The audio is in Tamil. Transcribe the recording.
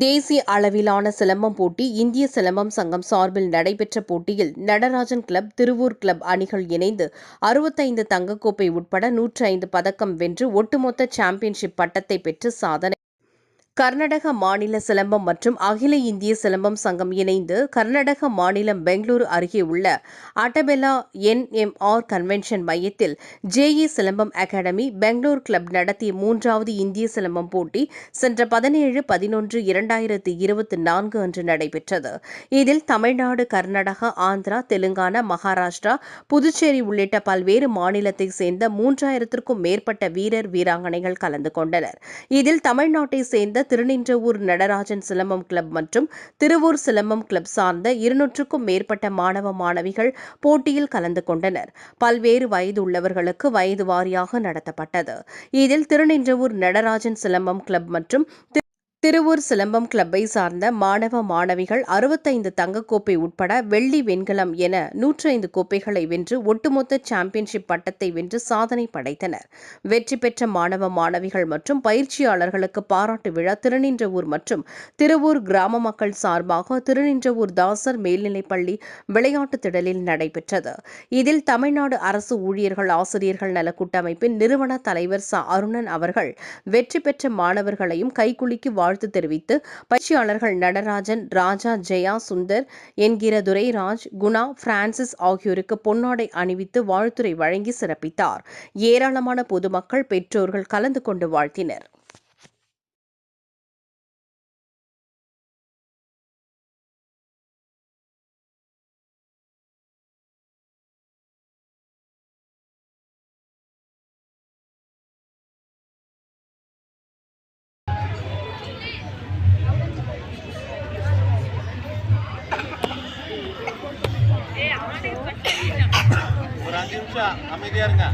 தேசிய அளவிலான சிலம்பம் போட்டி இந்திய சிலம்பம் சங்கம் சார்பில் நடைபெற்ற போட்டியில் நடராஜன் கிளப் திருவூர் கிளப் அணிகள் இணைந்து அறுபத்தைந்து தங்கக்கோப்பை உட்பட நூற்றி ஐந்து பதக்கம் வென்று ஒட்டுமொத்த சாம்பியன்ஷிப் பட்டத்தை பெற்று சாதனை கர்நாடக மாநில சிலம்பம் மற்றும் அகில இந்திய சிலம்பம் சங்கம் இணைந்து கர்நாடக மாநிலம் பெங்களூரு அருகே உள்ள அட்டபெல்லா என்எம்ஆர் கன்வென்ஷன் மையத்தில் J E Silambam academy Bangalore club நடத்திய மூன்றாவது இந்திய சிலம்பம் போட்டி சென்ற பதினேழு பதினொன்று இரண்டாயிரத்தி இருபத்தி நான்கு அன்று நடைபெற்றது. இதில் தமிழ்நாடு கர்நாடகா ஆந்திரா தெலுங்கானா மகாராஷ்டிரா புதுச்சேரி உள்ளிட்ட பல்வேறு மாநிலத்தைச் சேர்ந்த மூன்றாயிரத்திற்கும் மேற்பட்ட வீரர் வீராங்கனைகள் கலந்து கொண்டனர். இதில் தமிழ்நாட்டை சேர்ந்த திருநின்றவூர் நடராஜன் சிலம்பம் கிளப் மற்றும் திருவூர் சிலம்பம் கிளப் சார்ந்த இருநூற்றுக்கும் மேற்பட்ட மாணவ மாணவிகள் போட்டியில் கலந்து கொண்டனர். பல்வேறு வயது உள்ளவர்களுக்கு வயது வாரியாக நடத்தப்பட்டது. இதில் திருநின்றவூர் நடராஜன் சிலம்பம் கிளப் மற்றும் திருவூர் சிலம்பம் கிளப்பை சார்ந்த மாணவ மாணவிகள் அறுபத்தைந்து தங்கக்கோப்பை உட்பட வெள்ளி வெண்கலம் என நூற்றைந்து கோப்பைகளை வென்று ஒட்டுமொத்த சாம்பியன்ஷிப் பட்டத்தை வென்று சாதனை படைத்தனர். வெற்றி பெற்ற மாணவ மாணவிகள் மற்றும் பயிற்சியாளர்களுக்கு பாராட்டு விழா திருநின்றவூர் மற்றும் திருவூர் கிராம மக்கள் சார்பாக திருநின்றவூர் தாசர் மேல்நிலைப்பள்ளி விளையாட்டுத் திடலில் நடைபெற்றது. இதில் தமிழ்நாடு அரசு ஊழியர்கள் ஆசிரியர்கள் நல கூட்டமைப்பின் நிறுவன தலைவர் ச. அருணன் அவர்கள் வெற்றி பெற்ற மாணவர்களையும் கைகுலுக்கி வாழ்த்து தெரிவித்து பயிற்சியாளர்கள் நடராஜன் ராஜா ஜெயா சுந்தர் என்கிற துரைராஜ் குணா பிரான்சிஸ் ஆகியோருக்கு பொன்னாடை அணிவித்து வாழ்த்துரை வழங்கி சிறப்பித்தார். ஏராளமான பொதுமக்கள் பெற்றோர்கள் கலந்து கொண்டு வாழ்த்தினர். ஒரு அஞ்சு நிமிஷம் அமைதியா இருங்க.